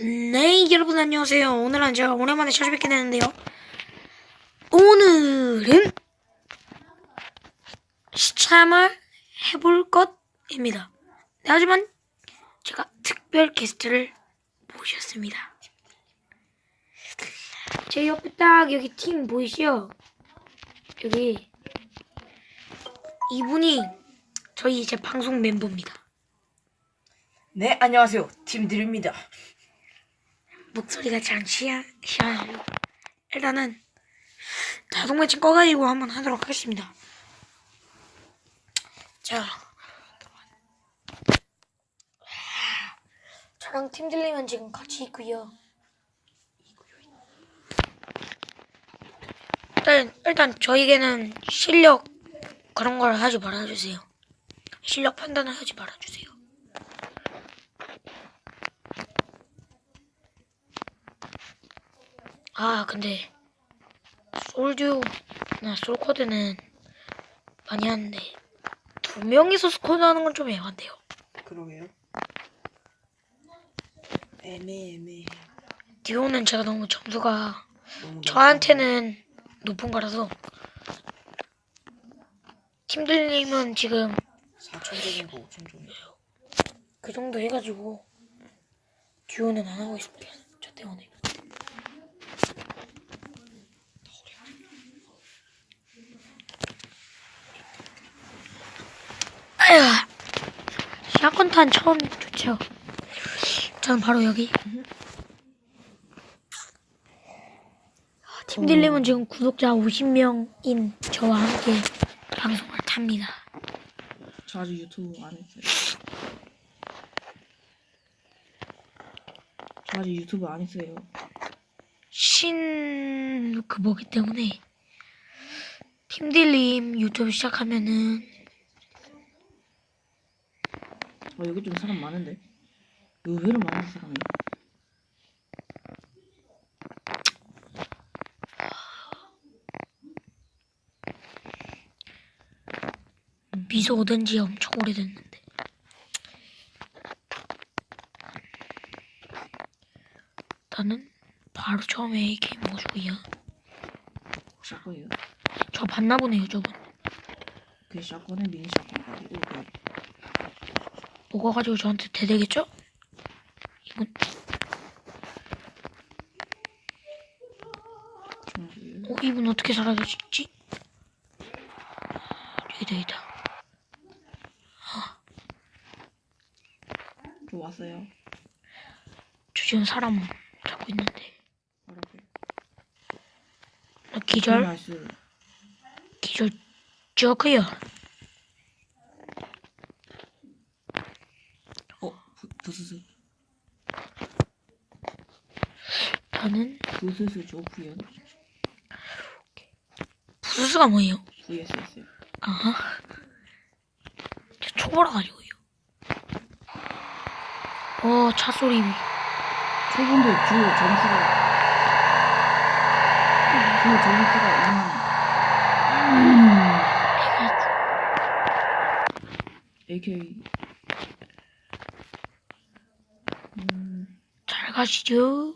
네, 여러분 안녕하세요. 오늘은 제가 오랜만에 찾아뵙게 되는데요. 오늘은 시참을 해볼 것입니다. 네, 하지만 제가 특별 게스트를 모셨습니다. 제 옆에 딱 여기 팀 보이시죠? 여기 이분이 저희 이제 방송 멤버입니다. 네, 안녕하세요. 팀들입니다. 목소리가 장치야 시원해요. 일단은 자동매칭 꺼가지고 한번 하도록 하겠습니다. 자, 저랑 팀들리면 지금 같이 있고요. 일단 일단 저에게는 실력 그런 걸 하지 말아주세요. 실력 판단을 하지 말아주세요. 아 근데 솔듀나 솔코드는 많이 하는데 두 명이서 스쿼드 하는 건 좀 애한데요. 그러게요. 애매 애매. 듀오는 제가 너무 점수가 너무 저한테는 높은 거라서 팀들님은 지금 4천 정도, 5천 정도. 그 정도 해가지고 듀오는 안 하고 있습니다. 저 때문에. 샷건탄 처음 좋죠. 저는 바로 여기. 아, 팀들님은 지금 구독자 50명인 저와 함께 방송을 탑니다. 저 아직 유튜브 안 했어요. 저 아직 유튜브 안 했어요. 신, 그 뭐기 때문에, 팀들님 유튜브 시작하면은, 어, 여기 좀 사람 많은데? 의외로 많은 사람이. 미소 오던 지 엄청 오래됐는데. 나는 바로 처음에 이 게임 모주고요. 샷건이요. 저 봤나 보네요, 저분. 그 샷건은 미니 샷건 가지고 그 먹어가지고 저한테 대대겠죠? 이분, 중국이에요. 어, 이분 어떻게 사라졌지? 여기다, 여기다. 저 왔어요. 저 지금 사람 잡고 있는데. 앞에. 나 기절? 나이스. 기절 저거요. 어, 부, 부스스. 나는 부스스 조프연. 부스스가 뭐예요? VSS. 아하. 저 초보라 가지고요. 어, 차 소리. 저분도 주 점수가 주 점수가 2만 AK 음, 잘 가시죠.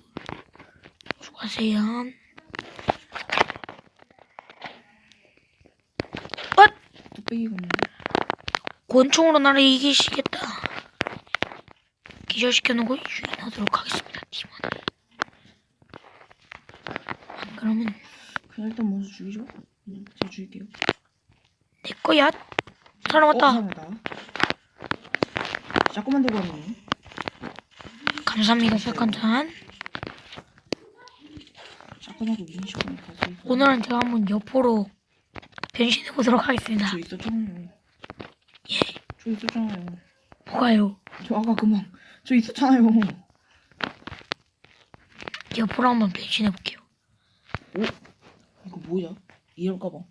어? 뚝배기가 없네 권총으로 나를 이기시겠다. 기절시켜놓고 유인하도록 하겠습니다, 팀원. 안 그러면 그냥 일단 먼저 죽이죠 그냥 제가 죽일게요 내 거야. 사람 어? 왔다. 사람이다 자꾸만 들고 왔네 감사합니다, 세컨탄. 자꾸만하고 미니샷건 가서 오늘은 제가 한번 여포로 변신해 보도록 하겠습니다. 저 있었잖아요 예, 저 있었잖아요 뭐가요? 저 아까 그만 저 있었잖아요 여포로 한번 변신해 볼게요. 오? 이거 뭐야? 이럴 가방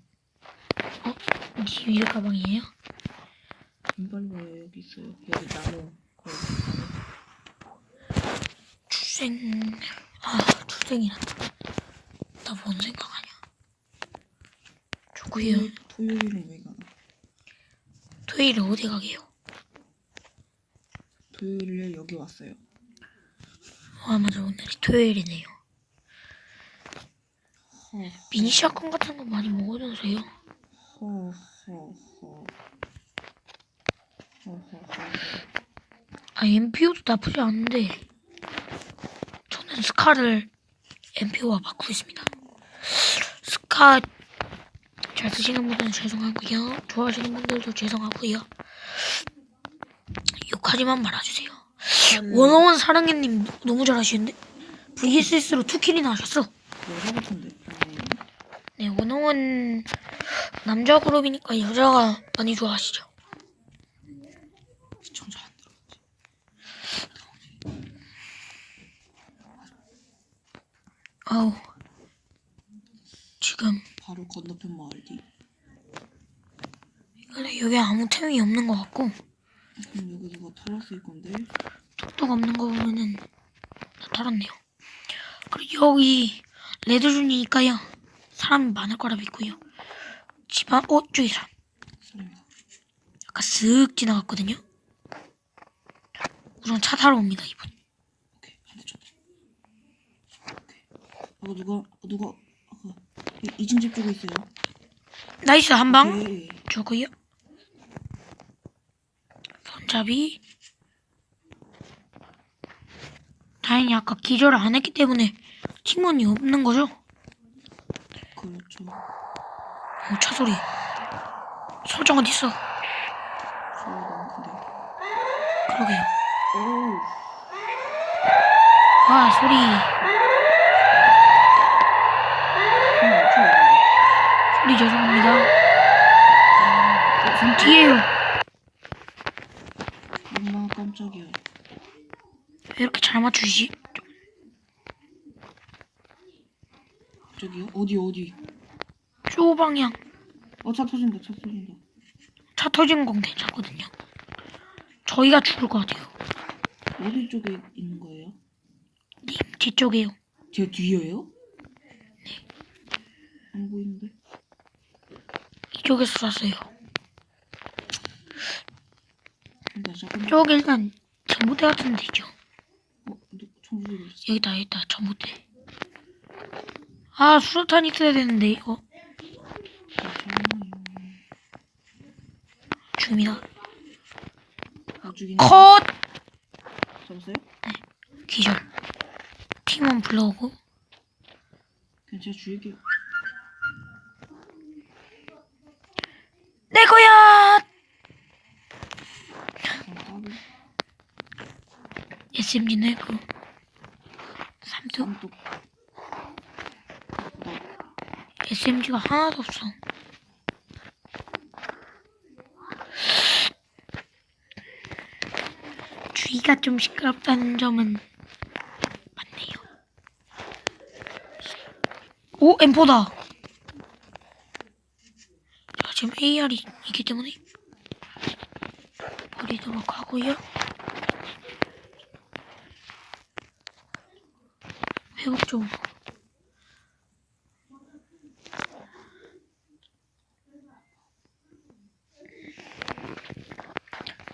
니 위로 가방이에요? 인발리가 여기 있어요. 여기 나무. 거기 출생, 아, 출생이란다. 나뭔 생각하냐? 저구요. 나무. 토요일은 왜 가나? 토요일에 어디 가게요? 토요일에 여기 왔어요. 아 맞아 오늘이 토요일이네요. 허, 미니 샷건 같은 거 많이. 허, 허, 허. 허. 아 MPO도 나쁘지 않은데 저는 스카를 MPO와 바꾸고 있습니다. 스카 잘 쓰시는 분들은 죄송하고요. 좋아하시는 분들도 죄송하고요. 욕하지만 말아주세요. 원어원 사랑해님 너무 잘하시는데 VSS로 투킬이나 하셨어. 음. 네 원어원 남자 그룹이니까 여자가 많이 좋아하시죠. 시청자 안. 아우 지금 바로 건너편 마을이. 원래 여기 아무 템이 없는 것 같고 그럼 여기 누가 털었을 건데. 톡톡 없는 거 보면은 다 털었네요. 그리고 여기 레드존이니까요 사람이 많을 거라 믿고요. 집안 어 저기 사람 사람이 다. 아까 쓱 지나갔거든요. 우선 차 타러 옵니다 이분. 오케이 쳤다. 오케이. 누가 어, 누가 아까 이- 이진 집 쪽에 있어요. 나이스 한 방. 오케이. 주고요. 손잡이. 다행히 아까 기절을 안 했기 때문에 팀원이 없는 거죠. 그렇죠. 어, 차 소리. 설정 어디 있어? 그러게요. 오우. 와 소리. 하나 맞춰 있는데. 소리 죄송합니다. 전 뒤에요. 엄마 깜짝이야. 왜 이렇게 잘 맞추시지? 저기요? 어디 어디? 쪼 방향. 어 차 터진다 차 터진다. 차 터진 건 괜찮거든요. 저희가 죽을 것 같아요. 어디 쪽에 있는 거예요? 님 뒤쪽에요. 제 뒤에요? 네. 안 보이는데? 일단 잠깐만. 저기 일단 전봇대 같은 데 있죠. 어. 여기다 여기다 전봇대. 아 수류탄 있어야 되는데 이거 죽이네. 컷! 잡았어요? 기절. 팀원 불러오고 그냥 제가 죽일게요. 내 거야! 아, 까비. SMG 내고 삼뚝 SMG가 하나도 없어. 주위가 좀 시끄럽다는 점은 맞네요. 오, M4다. 자, 지금 AR이 있기 때문에 버리도록 하고요. 회복 좀.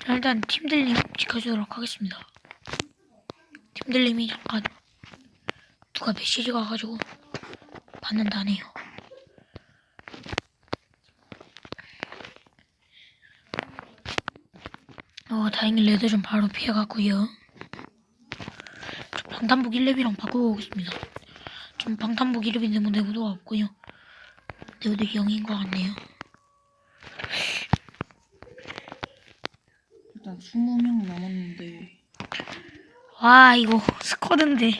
자, 일단 팀들님 지켜주도록 하겠습니다. 팀들님이 잠깐 누가 메시지가 와가지고 받는다네요. 어, 다행히 레드 좀 바로 피해갔고요. 저 방탄복 1렙이랑 바꾸고 오겠습니다. 좀 방탄복 1렙인데 뭐 내구도가 없고요. 내구도 0인 것 같네요. 일단 20명 남았는데. 와 이거 스쿼드인데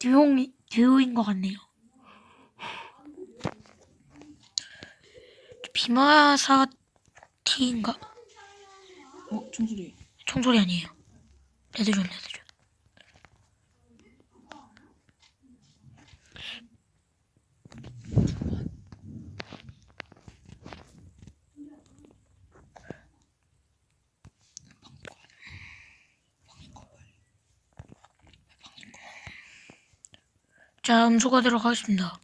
듀오 듀오인 것 같네요. 비마사 티인가? 어, 총소리. 총소리 아니에요. 레드존 레드존. 자 음소가 들어가겠습니다.